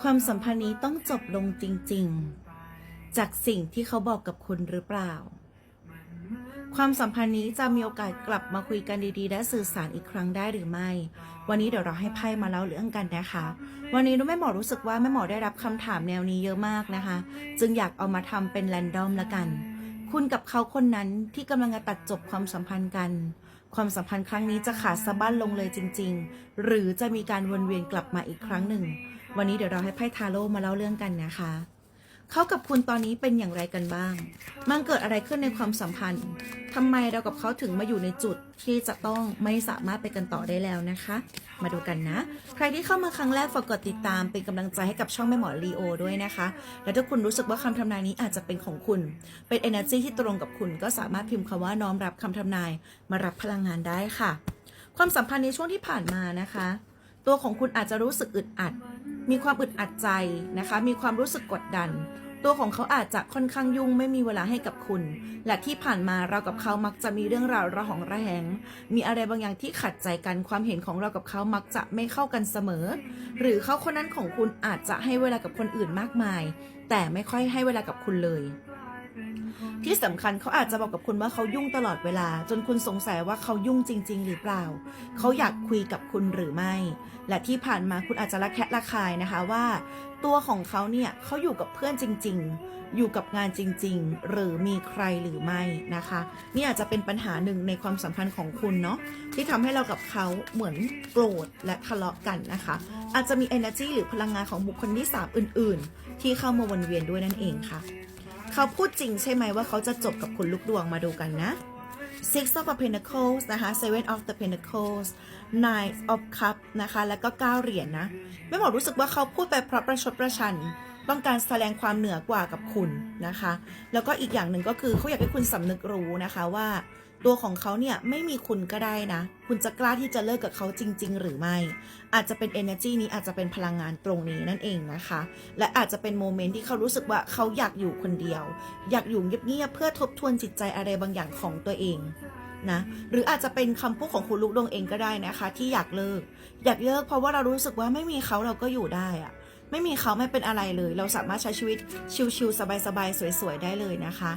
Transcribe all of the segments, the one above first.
ความสัมพันธ์นี้ต้องจบลงจริง ๆ จากสิ่งที่เขาบอกกับคุณหรือเปล่า ความสัมพันธ์นี้จะมีโอกาสกลับมาคุยกันดีๆ และสื่อสารอีกครั้งได้หรือไม่ วันนี้เดี๋ยวเราให้ไพ่มาเล่าเรื่องกันนะคะ วันนี้นุ้แม่หมอรู้สึกว่าแม่หมอได้รับคำถามแนวนี้เยอะมากนะคะ จึงอยากเอามาทำเป็นแรนดอมละกัน คุณกับเขาคนนั้นที่กำลังจะตัดจบความสัมพันธ์กันความสัมพันธ์ครั้งนี้จะขาดสะบั้นลงเลยจริง ๆ หรือจะมีการวนเวียนกลับมาอีกครั้งหนึ่ง วันนี้เดี๋ยวเราให้ไพ่ทาโร่มาเล่าเรื่องกันนะคะ เขากับคุณตอนนี้เป็นอย่างไรกันบ้าง มันเกิดอะไรขึ้นในความสัมพันธ์ทำไมเรากับเขาถึงมาอยู่ในจุดที่จะต้องไม่สามารถไปกันต่อได้แล้วนะคะ มาดูกันนะ ใครที่เข้ามาครั้งแรกฝากกดติดตามเป็นกำลังใจให้กับช่องแม่หมอลีโอด้วยนะคะ และถ้าคุณรู้สึกว่าคำทำนายนี้อาจจะเป็นของคุณ เป็น energy ที่ตรงกับคุณก็สามารถพิมพ์คำว่าน้อมรับคำทำนาย มารับพลังงานได้ค่ะ ความสัมพันธ์ในช่วงที่ผ่านมานะคะ ตัวของคุณอาจจะรู้สึกอึดอัด มีความอึดอัดใจนะคะ มีความรู้สึกกดดัน ตัวของเขาอาจจะค่อนข้างยุ่งไม่มีเวลาให้กับคุณ และที่ผ่านมาเรากับเขามักจะมีเรื่องราวระหองระแหง มีอะไรบางอย่างที่ขัดใจกันความเห็นของเรากับเขามักจะไม่เข้ากันเสมอ หรือเขาคนนั้นของคุณอาจจะให้เวลากับคนอื่นมากมาย แต่ไม่ค่อยให้เวลากับคุณเลย ที่สำคัญเขาอาจจะบอกกับคุณว่าเขายุ่งตลอดเวลา จนคุณสงสัยว่าเขายุ่งจริง ๆ หรือเปล่า เขาอยากคุยกับคุณหรือไม่ และที่ผ่านมาคุณอาจจะระแคะระคายนะคะว่า ตัวของเขาเนี่ยเขาอยู่กับเพื่อนจริง ๆ อยู่กับงานจริง ๆ หรือมีใครหรือไม่นะคะนี่อาจจะเป็นปัญหาหนึ่งในความสัมพันธ์ของคุณเนาะที่ทำให้เรากับเขาเหมือนโกรธและทะเลาะกันนะคะ อาจจะมี energy หรือพลังงานของบุคคลที่สามอื่น ๆ ที่เข้ามาวนเวียนด้วยนั่นเองค่ะ เขาพูดจริงใช่ไหมว่าเขาจะจบกับคุณลูกดวงมาดูกันนะ Six of the Pentacles นะคะ Seven of the Pentacles Nine of Cups นะคะ แล้วก็ 9 เหรียญนะแม่หมอรู้สึกว่าเขาพูดไปเพราะประชดประชัน ต้องการแสดงความเหนือกว่ากับคุณนะคะ แล้วก็อีกอย่างหนึ่งก็คือเขาอยากให้คุณสำนึกรู้นะคะว่า ตัวของเขาเนี่ยไม่มีคุณก็ได้นะ คุณจะกล้าที่จะเลิกกับเขาจริง ๆ หรือไม่ อาจจะเป็น energy นี้อาจจะเป็นพลังงานตรงนี้นั่นเองนะคะ และอาจจะเป็นโมเมนต์ที่เขารู้สึกว่าเขาอยากอยู่คนเดียว อยากอยู่เงียบๆเพื่อทบทวนจิตใจอะไรบางอย่างของตัวเองนะหรืออาจจะเป็นคำพูดของคุณลูกดวงเองก็ได้นะคะ ที่อยากเลิก อยากเลิกเพราะว่าเรารู้สึกว่าไม่มีเขาเราก็อยู่ได้อะ ไม่มีเขาไม่เป็นอะไรเลย เราสามารถใช้ชีวิตชิลๆสบายๆสวยๆได้เลยนะคะ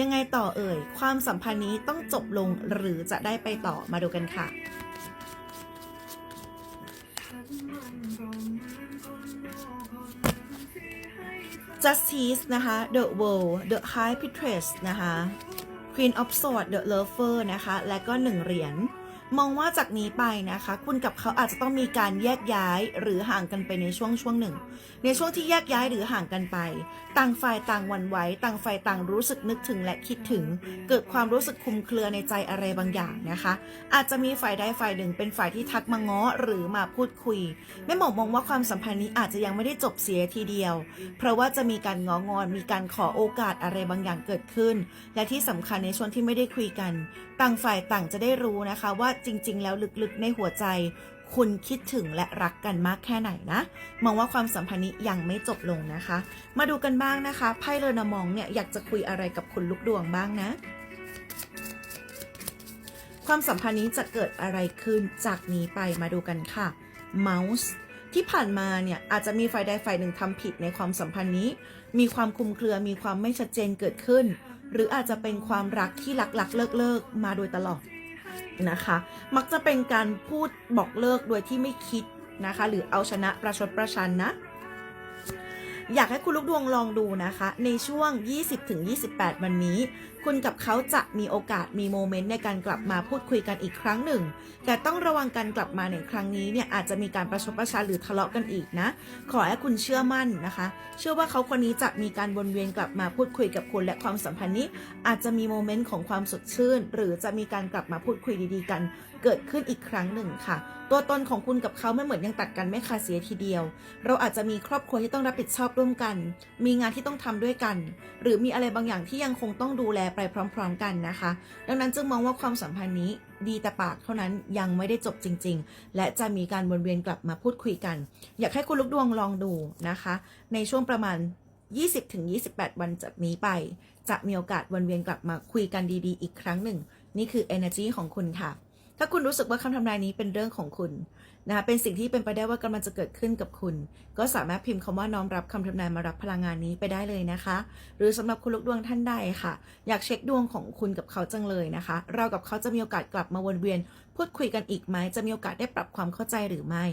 ยังไงต่อเอ่ย ความสัมพันธ์นี้ต้องจบลงหรือจะได้ไปต่อมาดูกันค่ะ Justice นะคะ The World The High Priestess นะคะ Queen of Swords The Lover นะคะ และก็หนึ่งเหรียญ มองว่าจากนี้ไปนะคะ คุณกับเขาอาจจะต้องมีการแยกย้ายหรือห่างกันไปในช่วงช่วงหนึ่ง ในช่วงที่แยกย้ายหรือห่างกันไป ต่างฝ่ายต่างหวันไหวต่างฝ่ายต่างรู้สึกนึกถึงและคิดถึง เกิดความรู้สึกคลุมเครือในใจอะไรบางอย่างนะคะ อาจจะมีฝ่ายใดฝ่ายหนึ่งเป็นฝ่ายที่ทักมาง้อหรือมาพูดคุยแม่หมอมองว่าความสัมพันธ์นี้อาจจะยังไม่ได้จบเสียทีเดียว เพราะว่าจะมีการง้องอนมีการขอโอกาสอะไรบางอย่างเกิดขึ้น และที่สำคัญในช่วงที่ไม่ได้คุยกัน ต่างฝ่ายต่างจะได้รู้นะคะว่าจริง ๆ แล้วลึกๆในหัวใจ คุณคิดถึงและรักกันมากแค่ไหนนะ มองว่าความสัมพันธ์นี้ยังไม่จบลงนะคะ มาดูกันบ้างนะคะไพ่เรนมองเนี่ยอยากจะคุยอะไรกับคุณลูกดวงบ้างนะ ความสัมพันธ์นี้จะเกิดอะไรขึ้นจากนี้ไปมาดูกันค่ะ Mouse ที่ผ่านมาเนี่ยอาจจะมีฝ่ายใดฝ่ายหนึ่งทำผิดในความสัมพันธ์นี้ มีความคลุมเครือมีความไม่ชัดเจนเกิดขึ้น หรืออาจจะเป็นความรักที่ลักลักเลิกเลิกๆมาโดยตลอด นะคะ มักจะเป็นการพูดบอกเลิกโดยที่ไม่คิดนะคะ หรือเอาชนะประชดประชันนะ อยากให้คุณลูกดวงลองดูนะคะ ในช่วง 20-28 วันนี้ คุณกับเขาจะมีโอกาสมีโมเมนต์ในการกลับมาพูดคุยกันอีกครั้งหนึ่ง แต่ต้องระวังการกลับมาในครั้งนี้เนี่ยอาจจะมีการประชดประชันหรือทะเลาะกันอีกนะ ขอให้คุณเชื่อมั่นนะคะ เชื่อว่าเขาคนนี้จะมีการวนเวียนกลับมาพูดคุยกับคุณและความสัมพันธ์นี้ อาจจะมีโมเมนต์ของความสดชื่น หรือจะมีการกลับมาพูดคุยดีๆกันเกิดขึ้นอีกครั้งหนึ่งค่ะ ตัวตนของคุณกับเขาไม่เหมือนยังตัดกันไม่ขาดเสียทีเดียว เราอาจจะมีครอบครัวที่ต้องรับผิดชอบร่วมกัน มีงานที่ต้องทำด้วยกัน หรือมีอะไรบางอย่างที่ยังคงต้องดูแลไปพร้อม ๆ กันนะคะ ดังนั้นจึงมองว่าความสัมพันธ์นี้ดีแต่ปากเท่านั้นยังไม่ได้จบจริง ๆ และจะมีการวนเวียนกลับมาพูดคุยกัน อยากให้คุณลูกดวงลองดูนะคะ ในช่วงประมาณ 20-28 วันจากนี้ไป จะมีโอกาสวนเวียนกลับมาคุยกันดีๆ อีกครั้งหนึ่ง นี่คือ energy ของคุณค่ะ ถ้าคุณรู้สึกว่าคำทำนายนี้เป็นเรื่องของคุณนะคะเป็นสิ่งที่เป็นไปได้ว่ากำลังจะเกิดขึ้นกับคุณ ก็สามารถพิมพ์คำว่าน้อมรับคำทำนายมารับพลังงานนี้ไปได้เลยนะคะ หรือสำหรับคุณลูกดวงท่านใดค่ะ อยากเช็คดวงของคุณกับเขาจังเลยนะคะ เรากับเขาจะมีโอกาสกลับมาวนเวียน พูดคุยกันอีกไหมจะมีโอกาสได้ปรับความเข้าใจหรือไม่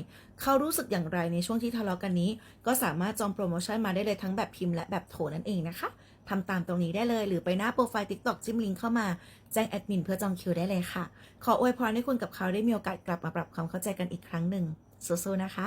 เขารู้สึกอย่างไรในช่วงที่ทะเลาะกันนี้ ก็สามารถจองโปรโมชั่นมาได้เลยทั้งแบบพิมพ์และแบบโทรนั่นเองนะคะ ทำตามตรงนี้ได้เลย หรือไปหน้าโปรไฟล์ TikTok จิ้มลิงก์เข้ามาแจ้งแอดมินเพื่อจองคิวได้เลยค่ะ ขออวยพรให้คุณกับเขาได้มีโอกาสกลับมาปรับความเข้าใจกันอีกครั้งหนึ่งสู้ๆนะคะ